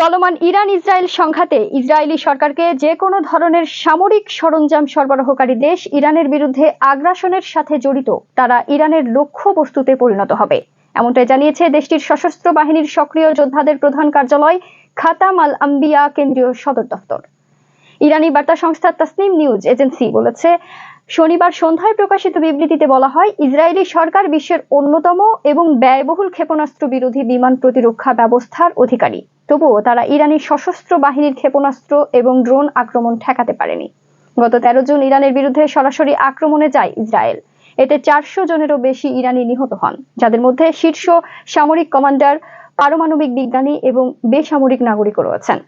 চলমান Iran Israel সংঘাতে Israeli সরকারকে যে কোনো ধরনের সামরিক সরঞ্জাম সরবরাহকারী দেশ ইরানের বিরুদ্ধে আগ্রাসনের সাথে জড়িত, তারা ইরানের লক্ষ্য লক্ষ্যবস্তুতে পরিণত হবে। এমনটাই জানিয়েছে দেশটির সশস্ত্র বাহিনীর সক্রিয় যোদ্ধাদের প্রধান কার্যালয় খাতাম আল আম্বিয়া কেন্দ্রীয় সদর দফতর। ইরানি বার্তা সংস্থা তাসনিম নিউজ এজেন্সি বলেছে শনিবার সন্ধ্যায় প্রকাশিত বিবৃতিতে বলা হয়, ইসরায়েলি সরকার বিশ্বের অন্যতম এবং ব্যয়বহুল ক্ষেপণাস্ত্র বিরোধী বিমান প্রতিরক্ষা ব্যবস্থার অধিকারী। তবুও তারা ইরানি সশস্ত্র বাহিনীর ক্ষেপণাস্ত্র এবং ড্রোন আক্রমণ ঠেকাতে পারেনি। গত তেরো জুন ইরানের বিরুদ্ধে সরাসরি আক্রমণে যায় ইসরায়েল। এতে চারশো জনেরও বেশি ইরানি নিহত হন, যাদের মধ্যে শীর্ষ সামরিক কমান্ডার, পারমাণবিক বিজ্ঞানী এবং বেসামরিক নাগরিকও রয়েছেন।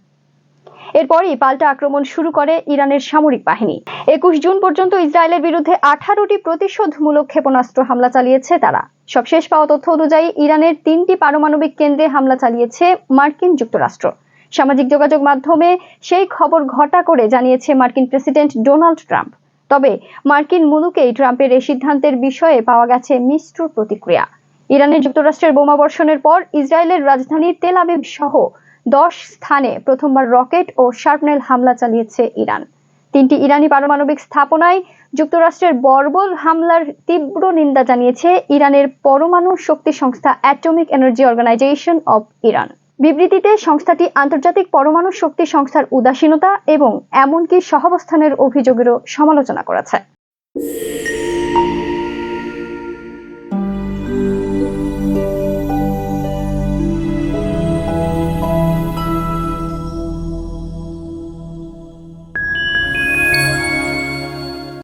এরপরই পাল্টা আক্রমণ শুরু করে ইরানের সামরিক বাহিনী। একুশ জুন পর্যন্ত ইসরায়েলের বিরুদ্ধে আঠারোটি প্রতিশোধমূলক ক্ষেপণাস্ত্র হামলা চালিয়েছে তারা। সবশেষ পাওয়া তথ্য অনুযায়ী ইরানের তিনটি পারমাণবিক কেন্দ্রে হামলা চালিয়েছে মার্কিন যুক্তরাষ্ট্র। সামাজিক যোগাযোগ মাধ্যমে সেই খবর ঘটা করে জানিয়েছে মার্কিন প্রেসিডেন্ট ডোনাল্ড ট্রাম্প। তবে মার্কিন মুলুকেই ট্রাম্পের এই সিদ্ধান্তের বিষয়ে পাওয়া গেছে মিশ্র প্রতিক্রিয়া। ইরানের যুক্তরাষ্ট্রের বোমাবর্ষণের পর ইসরায়েলের রাজধানী তেল আবিব সহ দশ স্থানে প্রথমবার রকেট ও শার্পনেল হামলা চালিয়েছে ইরান। তিনটি ইরানি পারমাণবিক স্থাপনায় যুক্তরাষ্ট্রের বর্বর হামলার তীব্র নিন্দা জানিয়েছে ইরানের পরমাণু শক্তি সংস্থা atomic energy organization of Iran বিবৃতিতে সংস্থাটি আন্তর্জাতিক পরমাণু শক্তি সংস্থার উদাসীনতা এবং এমনকি সহাবস্থানের অভিযোগেরও সমালোচনা করেছে।